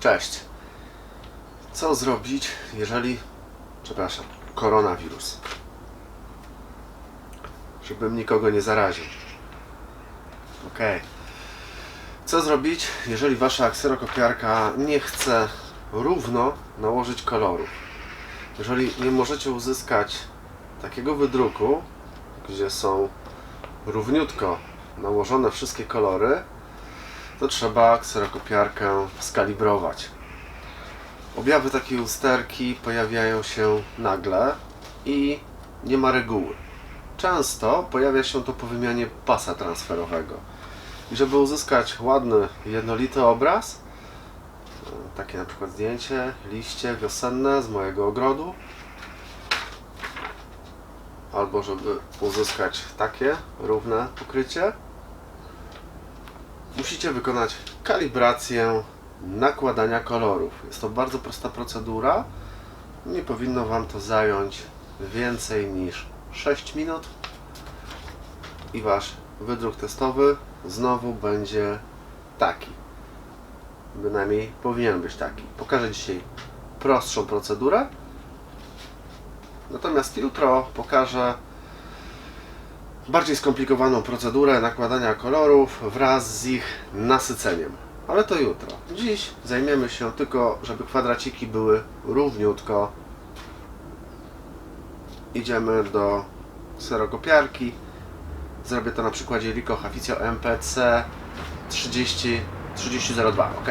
Cześć. Co zrobić, jeżeli. Przepraszam, koronawirus. Żebym nikogo nie zaraził. Okej. Co zrobić, jeżeli wasza kserokopiarka nie chce równo nałożyć kolorów? Jeżeli nie możecie uzyskać takiego wydruku, gdzie są równiutko nałożone wszystkie kolory, to trzeba kserokopiarkę skalibrować. Objawy takiej usterki pojawiają się nagle i nie ma reguły. Często pojawia się to po wymianie pasa transferowego. I żeby uzyskać ładny, jednolity obraz, takie na przykład zdjęcie, liście wiosenne z mojego ogrodu, albo żeby uzyskać takie równe pokrycie, musicie wykonać kalibrację nakładania kolorów. Jest to bardzo prosta procedura. Nie powinno Wam to zająć więcej niż 6 minut i Wasz wydruk testowy znowu będzie taki. Bynajmniej powinien być taki. Pokażę dzisiaj prostszą procedurę. Natomiast jutro pokażę bardziej skomplikowaną procedurę nakładania kolorów wraz z ich nasyceniem. Ale to jutro. Dziś zajmiemy się tylko, żeby kwadraciki były równiutko. Idziemy do kserokopiarki. Zrobię to na przykładzie Ricoh Officio MPC 30 3002. Ok.